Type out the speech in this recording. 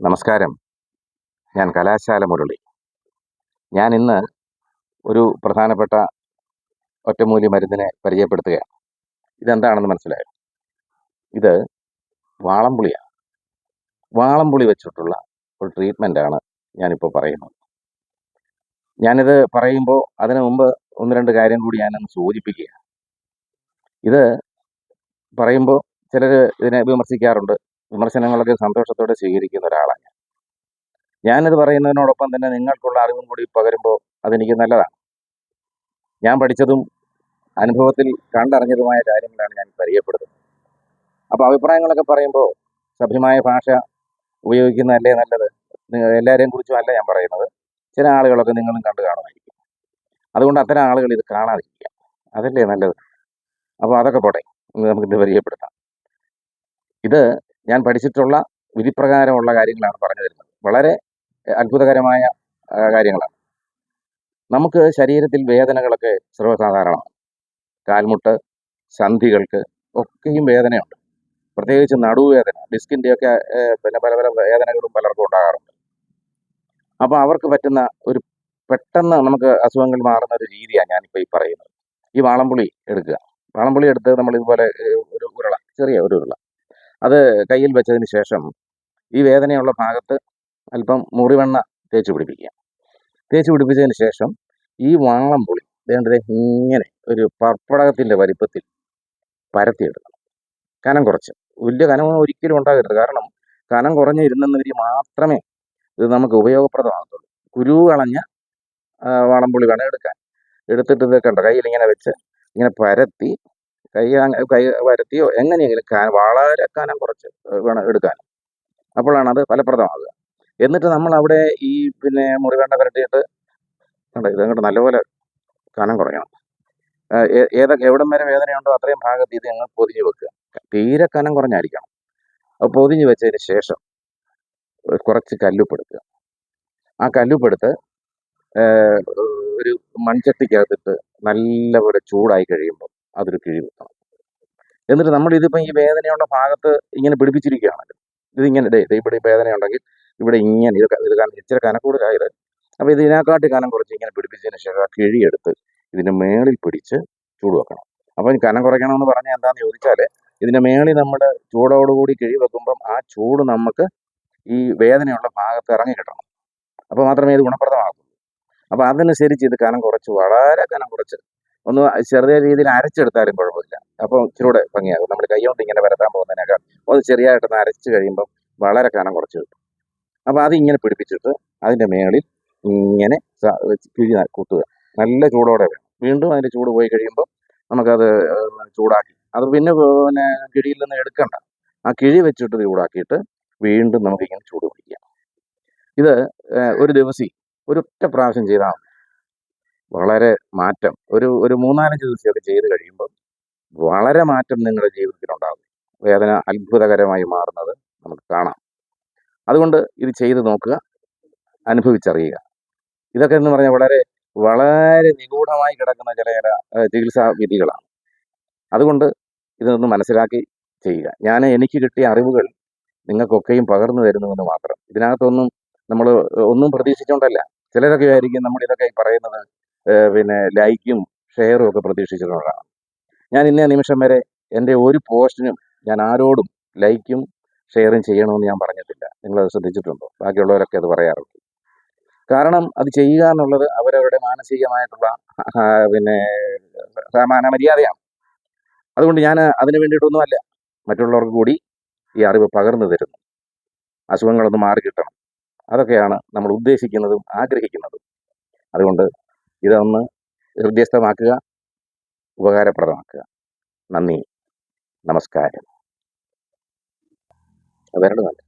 നമസ്കാരം. ഞാൻ കലാശാല മുരളി ഞാൻ ഇന്ന് ഒരു പ്രധാനപ്പെട്ട ഒറ്റമൂലി മരുന്നിനെ പരിചയപ്പെടുത്തുകയാണ്. ഇതെന്താണെന്ന് മനസ്സിലായോ? ഇത് വാളംപുളിയാണ് വാളംപുളി വെച്ചിട്ടുള്ള ഒരു ട്രീറ്റ്മെന്റാണ് ഞാനിപ്പോൾ പറയുന്നത്. ഞാനിത് പറയുമ്പോൾ അതിനു മുമ്പ് ഒന്ന് രണ്ട് കാര്യം കൂടി ഞാനൊന്ന് സൂചിപ്പിക്കുക ഇത് പറയുമ്പോൾ ചിലർ ഇതിനെ വിമർശിക്കാറുണ്ട്. വിമർശനങ്ങളൊക്കെ സന്തോഷത്തോടെ സ്വീകരിക്കുന്ന ഒരാളാണ് ഞാൻ. ഞാനിത് പറയുന്നതിനോടൊപ്പം തന്നെ നിങ്ങൾക്കുള്ള അറിവും കൂടി പകരുമ്പോൾ അതെനിക്ക് നല്ലതാണ്. ഞാൻ പഠിച്ചതും അനുഭവത്തിൽ കണ്ടറിഞ്ഞതുമായ കാര്യങ്ങളാണ് ഞാൻ പരിചയപ്പെടുത്തുന്നത്. അപ്പോൾ അഭിപ്രായങ്ങളൊക്കെ പറയുമ്പോൾ സഭ്യമായ ഭാഷ ഉപയോഗിക്കുന്നതല്ലേ നല്ലത്? എല്ലാവരെയും കുറിച്ചും അല്ല ഞാൻ പറയുന്നത്. ചില ആളുകളൊക്കെ നിങ്ങളും കണ്ടു കാണുമായിരിക്കും. അതുകൊണ്ട് അത്തരം ആളുകൾ ഇത് കാണാതിരിക്കുക. അതല്ലേ നല്ലത്? അപ്പോൾ അതൊക്കെ പോട്ടെ. നമുക്ക് നമുക്കിത് പരിചയപ്പെടുത്താം. ഇത് ഞാൻ പഠിച്ചിട്ടുള്ള വിധിപ്രകാരമുള്ള കാര്യങ്ങളാണ് പറഞ്ഞു തരുന്നത്. വളരെ അത്ഭുതകരമായ കാര്യങ്ങളാണ്. നമുക്ക് ശരീരത്തിൽ വേദനകളൊക്കെ സർവസാധാരണമാണ്. കാൽമുട്ട് സന്ധികൾക്ക് ഒക്കെയും വേദനയുണ്ട്. പ്രത്യേകിച്ച് നടുവേദന ഡിസ്കിന്റെയൊക്കെ പിന്നെ പല പല വേദനകളും പലർക്കും ഉണ്ടാകാറുണ്ട്. അപ്പോൾ അവർക്ക് പറ്റുന്ന ഒരു പെട്ടെന്ന് നമുക്ക് അസുഖങ്ങൾ മാറുന്ന ഒരു രീതിയാണ് ഞാനിപ്പോൾ ഈ പറയുന്നത്. ഈ വാളംപുളി എടുക്കുക. വാളംപുളി എടുത്ത് നമ്മൾ ഇതുപോലെ ഒരു ഉരുള ചെറിയ ഒരു ഉരുള അത് കയ്യിൽ വെച്ചതിന് ശേഷം ഈ വേദനയുള്ള ഭാഗത്ത് അല്പം മുറിവെണ്ണ തേച്ച് പിടിപ്പിക്കുക. തേച്ച് പിടിപ്പിച്ചതിന് ശേഷം ഈ വാളംപുളി വേണ്ടത് ഇങ്ങനെ ഒരു പർപ്പടകത്തിന്റെ വലിപ്പത്തിൽ പരത്തിയെടുക്കണം. കനം കുറച്ച്. വലിയ കനം ഒരിക്കലും ഉണ്ടാകരുത്. കാരണം കനം കുറഞ്ഞ് ഇരുന്നെന്നവരി മാത്രമേ ഇത് നമുക്ക് ഉപയോഗപ്രദമാകത്തുള്ളൂ. കുരു കളഞ്ഞ വളം വാളംപുളി വേണം എടുക്കാൻ. എടുത്തിട്ട് ഇത് കണ്ടോ കയ്യിൽ ഇങ്ങനെ വെച്ച് ഇങ്ങനെ പരത്തി കൈ കൈ വരത്തിയോ? എങ്ങനെയെങ്കിലും വളരെ കനം കുറച്ച് വേണം എടുക്കാൻ. അപ്പോഴാണ് അത് ഫലപ്രദമാകുക. എന്നിട്ട് നമ്മൾ അവിടെ ഈ പിന്നെ മുറിവേണ്ട പുരട്ടിയിട്ട് കണ്ടോ ഇത് അങ്ങോട്ട് നല്ലപോലെ കനം കുറയണം. ഏതൊക്കെ എവിടം വരെ വേദനയുണ്ടോ അത്രയും ഭാഗത്ത് ഇത് ഞങ്ങൾ പൊതിഞ്ഞ് വെക്കുക. തീരെ കനം കുറഞ്ഞായിരിക്കണം. അപ്പോൾ പൊതിഞ്ഞ് വെച്ചതിന് ശേഷം കുറച്ച് കല്ലുപ്പെടുക്കുക ആ കല്ലുപ്പെടുത്ത് ഒരു മൺചട്ടിക്കകത്തിട്ട് നല്ലപോലെ ചൂടായി കഴിയുമ്പോൾ അതൊരു കിഴി വെക്കണം എന്നിട്ട് നമ്മൾ ഇതിപ്പോൾ ഈ വേദനയുള്ള ഭാഗത്ത് ഇങ്ങനെ പിടിപ്പിച്ചിരിക്കുകയാണല്ലോ. ഇതിങ്ങനെ ഡേ ഇവിടെ വേദനയുണ്ടെങ്കിൽ ഇവിടെ ഇങ്ങനെ ഇത് ഇത് കാരണം ഇച്ചിരി കനക്കൂടുതലായത് അപ്പോൾ ഇത് ഇതിനെക്കാട്ടി കനം കുറച്ച് ഇങ്ങനെ പിടിപ്പിച്ചതിന് ശേഷം ആ കിഴിയെടുത്ത് ഇതിന്റെ മേളിൽ പിടിച്ച് ചൂട് വെക്കണം അപ്പോൾ ഈ കനം കുറയ്ക്കണമെന്ന് പറഞ്ഞാൽ എന്താണെന്ന് ചോദിച്ചാൽ ഇതിന്റെ മേളിൽ നമ്മൾ ചൂടോടുകൂടി കിഴി വെക്കുമ്പം ആ ചൂട് നമുക്ക് ഈ വേദനയുള്ള ഭാഗത്ത് ഇറങ്ങി കിട്ടണം. അപ്പോൾ മാത്രമേ ഇത് ഗുണപ്രദമാകൂ. അപ്പോൾ അതനുസരിച്ച് ഇത് കനം കുറച്ച് വളരെ കനം കുറച്ച് ഒന്ന് ചെറിയ രീതിയിൽ അരച്ചെടുത്താലും കുഴപ്പമില്ല. അപ്പോൾ ഇച്ചിരൂടെ ഭംഗിയാകും. നമ്മൾ കൈ കൊണ്ട് ഇങ്ങനെ വരത്താൻ പോകുന്നതിനേക്കാൾ ഒന്ന് ചെറിയായിട്ടൊന്ന് അരച്ച് കഴിയുമ്പം വളരെ കനം കുറച്ച് കിട്ടും. അപ്പോൾ അത് ഇങ്ങനെ പിടിപ്പിച്ചിട്ട് അതിന്റെ മേളിൽ ഇങ്ങനെ കിഴി കുത്തുക. നല്ല ചൂടോടെ വേണം. വീണ്ടും അതിന്റെ ചൂട് പോയി കഴിയുമ്പോൾ നമുക്കത് ചൂടാക്കി. അത് പിന്നെ പിന്നെ കിഴിയിൽ നിന്ന് എടുക്കണ്ട. ആ കിഴി വെച്ചിട്ട് ചൂടാക്കിയിട്ട് വീണ്ടും നമുക്കിങ്ങനെ ചൂട് പിടിക്കാം. ഇത് ഒരു ദിവസം ഒരൊറ്റ പ്രാവശ്യം ചെയ്താൽ. വളരെ മാറ്റം. ഒരു ഒരു മൂന്നാലഞ്ച് ദിവസമൊക്കെ ചെയ്ത് കഴിയുമ്പോൾ വളരെ മാറ്റം നിങ്ങളുടെ ജീവിതത്തിലുണ്ടാകും വേദന അത്ഭുതകരമായി മാറുന്നത് നമുക്ക് കാണാം. അതുകൊണ്ട് ഇത് ചെയ്ത് നോക്കുക അനുഭവിച്ചറിയുക. ഇതൊക്കെ എന്ന് പറഞ്ഞാൽ വളരെ വളരെ നിഗൂഢമായി കിടക്കുന്ന ചില ചില ചികിത്സാ വിധികളാണ്. അതുകൊണ്ട് ഇതൊന്ന് മനസ്സിലാക്കി ചെയ്യുക. ഞാൻ എനിക്ക് കിട്ടിയ അറിവുകൾ നിങ്ങൾക്കൊക്കെയും പകർന്നു തരുന്നുവെന്ന് മാത്രം. ഇതിനകത്തൊന്നും നമ്മൾ ഒന്നും പ്രതീക്ഷിച്ചുകൊണ്ടല്ല. ചിലരൊക്കെ ആയിരിക്കും നമ്മൾ ഇതൊക്കെ പറയുന്നത് പിന്നെ ലൈക്കും ഷെയറും ഒക്കെ പ്രതീക്ഷിച്ചിട്ടുള്ളതാണ്. ഞാൻ ഇന്നേ നിമിഷം വരെ എന്റെ ഒരു പോസ്റ്റിനും ഞാൻ ആരോടും ലൈക്കും ഷെയറും ചെയ്യണമെന്ന് ഞാൻ പറഞ്ഞിട്ടില്ല. നിങ്ങളത് ശ്രദ്ധിച്ചിട്ടുണ്ടോ? ബാക്കിയുള്ളവരൊക്കെ അത് പറയാറുണ്ട്. കാരണം അത് ചെയ്യുക എന്നുള്ളത് അവരവരുടെ മാനസികമായിട്ടുള്ള പിന്നെ സമാന മര്യാദയാണ്. അതുകൊണ്ട് ഞാൻ അതിന് വേണ്ടിയിട്ടൊന്നുമല്ല മറ്റുള്ളവർക്ക് കൂടി ഈ അറിവ് പകർന്നു തരുന്നു. അസുഖങ്ങളൊന്ന് മാറി കിട്ടണം അതൊക്കെയാണ് നമ്മൾ ഉദ്ദേശിക്കുന്നതും ആഗ്രഹിക്കുന്നതും. അതുകൊണ്ട് ഇതൊന്ന് ഹൃദ്യസ്ഥമാക്കുക ഉപകാരപ്രദമാക്കുക. നന്ദി. നമസ്കാരം. വരേണ്ടതല്ല